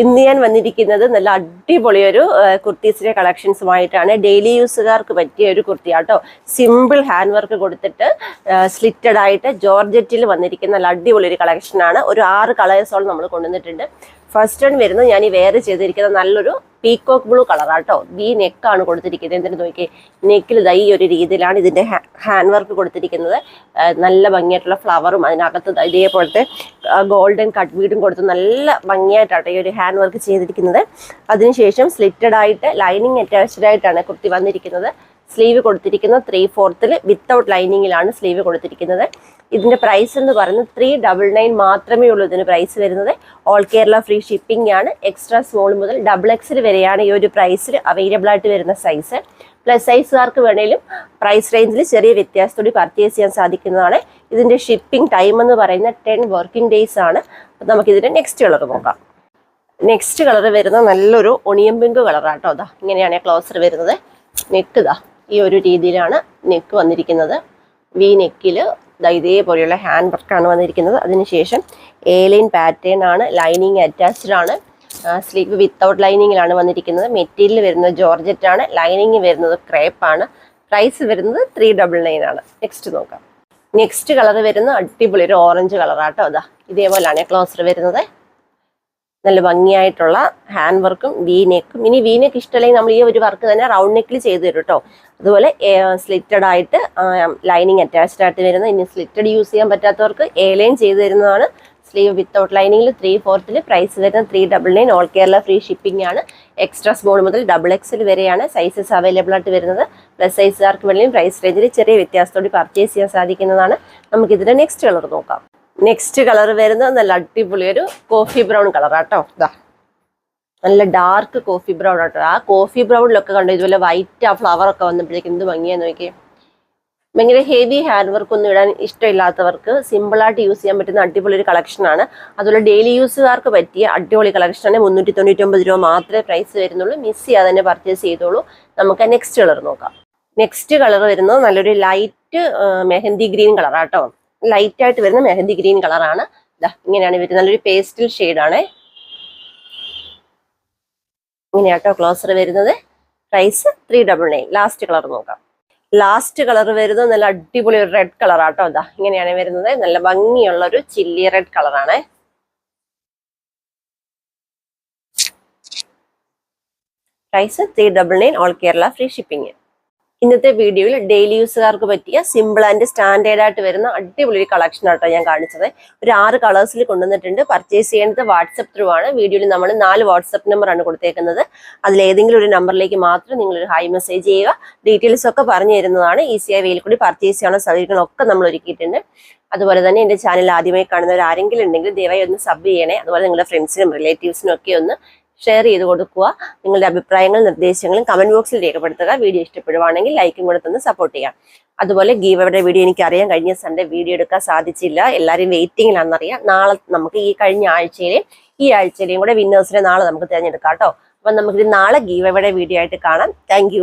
ഇന്ന് ഞാൻ വന്നിരിക്കുന്നത് നല്ല അടിപൊളി ഒരു കുർത്തീസിന്റെ കളക്ഷൻസുമായിട്ടാണ്. ഡെയിലി യൂസുകാർക്ക് പറ്റിയ ഒരു കുർത്തിയാട്ടോ. സിമ്പിൾ ഹാൻഡ് വർക്ക് കൊടുത്തിട്ട് സ്ലിറ്റഡ് ആയിട്ട് ജോർജറ്റിൽ വന്നിരിക്കുന്ന നല്ല അടിപൊളി ഒരു കളക്ഷനാണ്. ഒരു ആറ് കളേഴ്സോളം നമ്മൾ കൊണ്ടുവന്നിട്ടുണ്ട്. ഫസ്റ്റ് ടൈം വരുന്നത് ഞാൻ ഈ വേറെ ചെയ്തിരിക്കുന്ന നല്ലൊരു പീകോക്ക് ബ്ലൂ കളറാട്ടോ വി നെക്കാണ് കൊടുത്തിരിക്കുന്നത്. എന്തിനു നോക്കി നെക്കിൽ ദൈ ഒരു രീതിയിലാണ് ഇതിന്റെ ഹാൻഡ് വർക്ക് കൊടുത്തിരിക്കുന്നത്. നല്ല ഭംഗിയായിട്ടുള്ള ഫ്ലവറും അതിനകത്ത് ഇതേപോലത്തെ ഗോൾഡൻ കട്ട് വീടും കൊടുത്ത് നല്ല ഭംഗിയായിട്ടാട്ടോ ഈ ഒരു ഹാൻഡ് വർക്ക് ചെയ്തിരിക്കുന്നത്. അതിനുശേഷം സ്ലിറ്റഡ് ആയിട്ട് ലൈനിങ് അറ്റാച്ച്ഡ് ആയിട്ടാണ് കുർത്തി വന്നിരിക്കുന്നത്. സ്ലീവ് കൊടുത്തിരിക്കുന്നത് ത്രീ ഫോർത്തിൽ വിത്തൗട്ട് ലൈനിങ്ങിലാണ് സ്ലീവ് കൊടുത്തിരിക്കുന്നത്. ഇതിന്റെ പ്രൈസ് എന്ന് പറയുന്നത് ത്രീ ഡബിൾ നയൻ മാത്രമേ ഉള്ളൂ ഇതിന് പ്രൈസ് വരുന്നത്. ഓൾ കേരള ഫ്രീ ഷിപ്പിംഗ് ആണ്. എക്സ്ട്രാ സ്മോൾ മുതൽ ഡബിൾ എക്സിൽ വരെയാണ് ഈ ഒരു പ്രൈസിൽ അവൈലബിൾ ആയിട്ട് വരുന്ന സൈസ് പ്ലസ് സൈസുകാർക്ക് വേണേലും പ്രൈസ് റേഞ്ചിൽ ചെറിയ വ്യത്യാസത്തോടെ പർച്ചേസ് ചെയ്യാൻ സാധിക്കുന്നതാണ്. ഇതിന്റെ ഷിപ്പിംഗ് ടൈം എന്ന് പറയുന്നത് ടെൻ വർക്കിംഗ് ഡേയ്സ് ആണ്. അപ്പം നമുക്ക് ഇതിന്റെ നെക്സ്റ്റ് കളർ നോക്കാം. നെക്സ്റ്റ് കളർ വരുന്നത് നല്ലൊരു ഒണിയൻ പിങ്ക് കളറാട്ടോ അതാ ഇങ്ങനെയാണ് ക്ലോസർ വരുന്നത്. നെക്ക് ഇതാ ഈ ഒരു രീതിയിലാണ് നെക്ക് വന്നിരിക്കുന്നത്. വി നെക്കിൽ ഇതേപോലെയുള്ള ഹാൻഡ് വർക്കാണ് വന്നിരിക്കുന്നത്. അതിനുശേഷം ഏലൈൻ പാറ്റേൺ ആണ് ലൈനിങ് അറ്റാച്ച്ഡ് ആണ്. സ്ലീവ് വിത്തൗട്ട് ലൈനിങ്ങിലാണ് വന്നിരിക്കുന്നത്. മെറ്റീരിയൽ വരുന്നത് ജോർജറ്റ് ആണ് ലൈനിങ് വരുന്നത് ക്രേപ്പ് ആണ്. പ്രൈസ് വരുന്നത് ത്രീ ഡബിൾ നയൻ ആണ്. നെക്സ്റ്റ് നോക്കാം. നെക്സ്റ്റ് കളർ വരുന്നത് അടിപൊളി ഒരു ഓറഞ്ച് കളറാട്ടോ അതാ ഇതേപോലെയാണ് ക്ലോസർ വരുന്നത്. നല്ല ഭംഗിയായിട്ടുള്ള ഹാൻഡ് വർക്കും വി നെക്കും ഇനി വി നെക്ക് ഇഷ്ടമല്ലെങ്കിൽ നമ്മൾ ഈ ഒരു വർക്ക് തന്നെ റൗണ്ട് നെക്കിൽ ചെയ്ത് തരും കേട്ടോ അതുപോലെ സ്ലിറ്റഡ് ആയിട്ട് ലൈനിങ് അറ്റാച്ച്ഡ് ആയിട്ട് വരുന്നത് ഇനി സ്ലിറ്റഡ് യൂസ് ചെയ്യാൻ പറ്റാത്തവർക്ക് എ ലൈൻ ചെയ്ത് തരുന്നതാണ്. സ്ലീവ് വിത്തൗട്ട് ലൈനിങ്ങിൽ ത്രീ ഫോർത്തിൽ പ്രൈസ് വരുന്നത് three double nine all Kerala free shipping ആണ്. എക്സ്ട്രാ സ്മോൾ മുതൽ ഡബിൾ എക്സിൽ വരെയാണ് സൈസസ് അവൈലബിൾ ആയിട്ട് വരുന്നത്. പ്ലസ് സൈസുകാർക്ക് വേണ്ടിയും പ്രൈസ് റേഞ്ചിൽ ചെറിയ വ്യത്യാസത്തോടെ പർച്ചേസ് ചെയ്യാൻ സാധിക്കുന്നതാണ്. നമുക്കിതിന്റെ നെക്സ്റ്റ് കളർ നോക്കാം. നെക്സ്റ്റ് കളർ വരുന്നത് നല്ല അടിപൊളി ഒരു കോഫി ബ്രൗൺ കളറാട്ടോ ഇതാ നല്ല ഡാർക്ക് കോഫി ബ്രൗൺ ആട്ടോ. ആ കോഫി ബ്രൗണിലൊക്കെ കണ്ടു ഇതുപോലെ വൈറ്റ് ആ ഫ്ലവർ ഒക്കെ വന്നപ്പോഴേക്കും എന്ത് ഭംഗിയാന്ന് നോക്കിയേ. ഭയങ്കര ഹെവി ഹാൻഡ് വർക്ക് ഒന്നും ഇടാൻ ഇഷ്ടമില്ലാത്തവർക്ക് സിമ്പിളായിട്ട് യൂസ് ചെയ്യാൻ പറ്റുന്ന അടിപൊളി ഒരു കളക്ഷനാണ് അതുപോലെ ഡെയിലി യൂസുകാർക്ക് പറ്റിയ അടിപൊളി കളക്ഷനാണ് മുന്നൂറ്റി തൊണ്ണൂറ്റൊമ്പത് രൂപ മാത്രമേ പ്രൈസ് വരുന്നുള്ളൂ. മിസ് ചെയ്യാതെ തന്നെ പർച്ചേസ് ചെയ്തോളൂ. നമുക്ക് നെക്സ്റ്റ് കളർ നോക്കാം. നെക്സ്റ്റ് കളർ വരുന്നത് നല്ലൊരു ലൈറ്റ് മെഹന്തി ഗ്രീൻ കളറാട്ടോ ലൈറ്റ് ആയിട്ട് വരുന്ന മെഹന്തി ഗ്രീൻ കളറാണ് ഇങ്ങനെയാണ് വരുന്നത് നല്ലൊരു പേസ്റ്റൽ ഷെയ്ഡാണ് ഇങ്ങനെയാട്ടോ ക്ലോസർ വരുന്നത്. Price three double nine last colour നോക്കാം. ലാസ്റ്റ് കളർ വരുന്നത് നല്ല അടിപൊളി ഒരു റെഡ് കളർ ആട്ടോ. ഇതാ ഇങ്ങനെയാണ് വരുന്നത്. നല്ല ഭംഗിയുള്ള ഒരു ചില്ലി റെഡ് കളറാണ് price three double nine all Kerala free shipping ഇന്നത്തെ വീഡിയോയിൽ ഡെയിലി യൂസുകാർക്ക് പറ്റിയ സിമ്പിൾ ആൻഡ് സ്റ്റാൻഡേർഡ് ആയിട്ട് വരുന്ന അടിപൊളി ഒരു കളക്ഷൻ ആട്ടോ ഞാൻ കാണിച്ചത്. ഒരു ആറ് കളേഴ്സിൽ കൊണ്ടുവന്നിട്ടുണ്ട്. പർച്ചേസ് ചെയ്യേണ്ടത് വാട്സപ്പ് ത്രൂ ആണ്. വീഡിയോയിൽ നമ്മൾ നാല് വാട്സപ്പ് നമ്പറാണ് കൊടുത്തേക്കുന്നത്. അതിൽ ഏതെങ്കിലും ഒരു നമ്പറിലേക്ക് മാത്രം നിങ്ങൾ ഒരു ഹൈ മെസ്സേജ് ചെയ്യുക. ഡീറ്റെയിൽസ് ഒക്കെ പറഞ്ഞു തരുന്നതാണ്. ഈസിയായി വെയിൽ കൂടി പർച്ചേസ് ചെയ്യാനുള്ള സൗകര്യങ്ങളൊക്കെ നമ്മൾ ഒരുക്കിയിട്ടുണ്ട്. അതുപോലെ തന്നെ എന്റെ ചാനൽ ആദ്യമായി കാണുന്നവർ ആരെങ്കിലും ഉണ്ടെങ്കിൽ ദയവായി ഒന്ന് സബ് ചെയ്യണേ. അതുപോലെ നിങ്ങളുടെ ഫ്രണ്ട്സിനും റിലേറ്റീവ്സിനും ഒക്കെ ഒന്ന് ഷെയർ ചെയ്ത് കൊടുക്കുക. നിങ്ങളുടെ അഭിപ്രായങ്ങളും നിർദ്ദേശങ്ങളും കമന്റ് ബോക്സിൽ രേഖപ്പെടുത്തുക. വീഡിയോ ഇഷ്ടപ്പെടുവാണെങ്കിൽ ലൈക്കും കൂടെ തന്ന് സപ്പോർട്ട് ചെയ്യാം അതുപോലെ ഗീവയുടെ വീഡിയോ എനിക്ക് അറിയാൻ കഴിഞ്ഞ സൺഡേ വീഡിയോ എടുക്കാൻ സാധിച്ചില്ല. എല്ലാവരും വെയിറ്റിംഗിലാണെന്നറിയാം നാളെ നമുക്ക് ഈ കഴിഞ്ഞ ആഴ്ചയിലെയും ഈ ആഴ്ചയിലെയും കൂടെ വിന്നേഴ്സിനെ നാളെ നമുക്ക് തിരഞ്ഞെടുക്കാം കേട്ടോ. അപ്പം നമുക്കിത് നാളെ ഗീവയുടെ വീഡിയോ ആയിട്ട് കാണാം. താങ്ക്